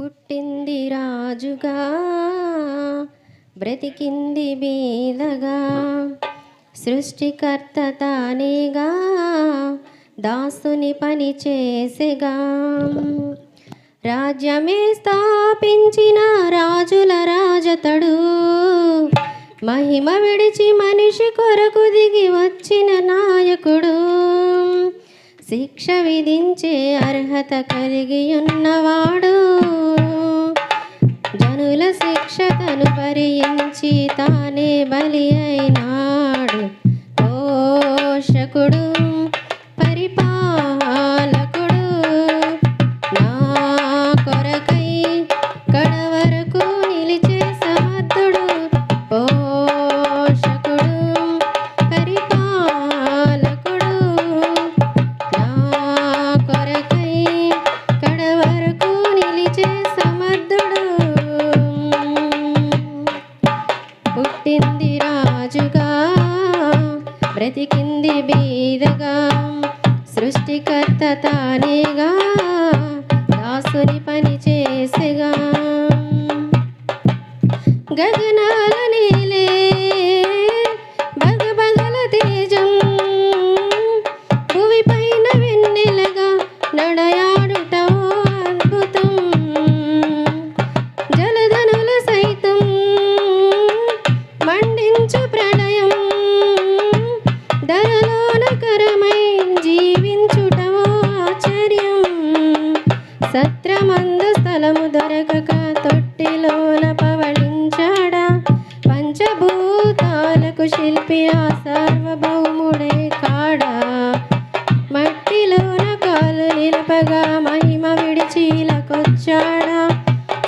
పుట్టింది రాజుగా బ్రతికింది బీదగా. సృష్టికర్త తానేగా దాసుని పని చేసేగా. రాజ్యమే స్థాపించిన రాజుల రాజతడు. మహిమ విడిచి మనిషి కొరకు దిగి వచ్చిన నాయకుడు. శిక్ష విధించే అర్హత కలిగి ఉన్నవాడు జనుల శిక్ష తను భరించి తానే బలి అయినా జీవించుట ఆచర్యం ఆశ్చర్యం? సత్రమందు స్థలము దొరకక తొట్టిలోన పవళించాడా? పంచభూతాలకు శిల్పి ఆ సార్వభౌముడే కాడా? మట్టిలోన కాలు నిలపగా మహిమ విడిచీలకొచ్చాడా?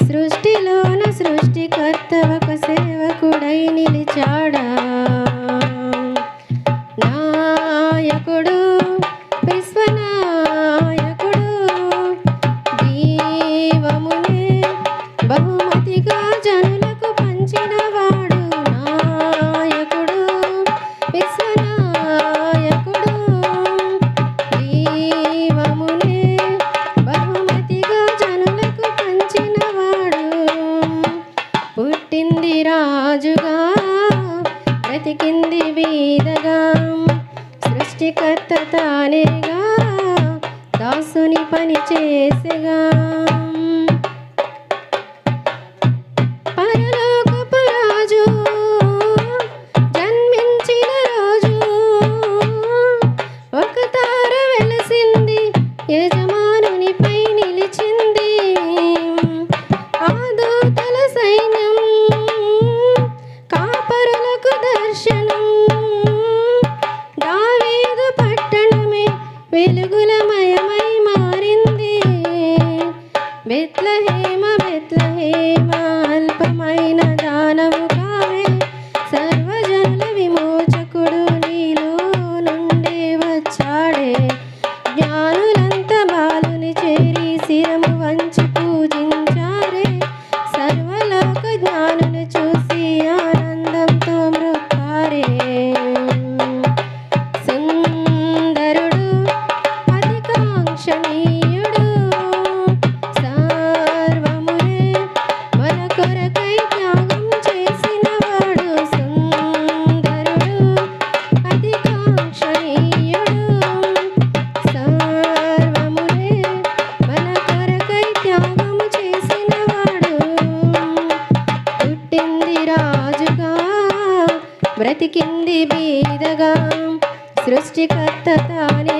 సృష్టిలోన సృష్టికర్త ఒక సేవకుడై నిలిచాడా? జనులకు పంచినవాడు నాయకుడు విశ్వనాయకుడు. జీవమునే బహుమతిగా జనులకు పంచినవాడు. పుట్టింది రాజుగా బ్రతికింది బీదగా. సృష్టికర్త తానేగా దాసుని పని చేసేగా. কে బ్రతికింది బీదగా సృష్టికర్త తానే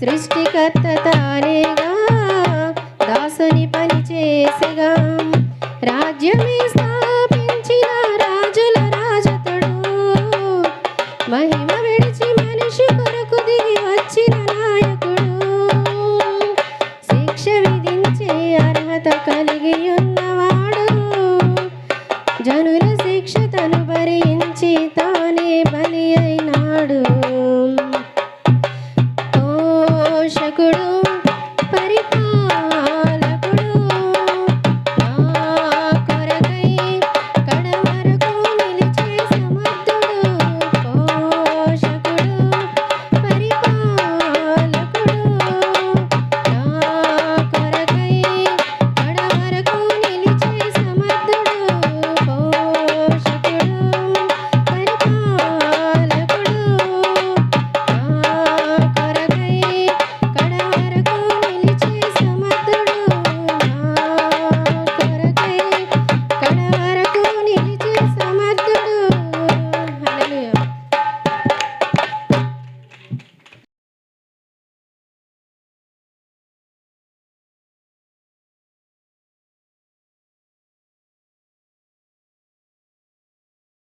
सृष्टिकर्ता तारे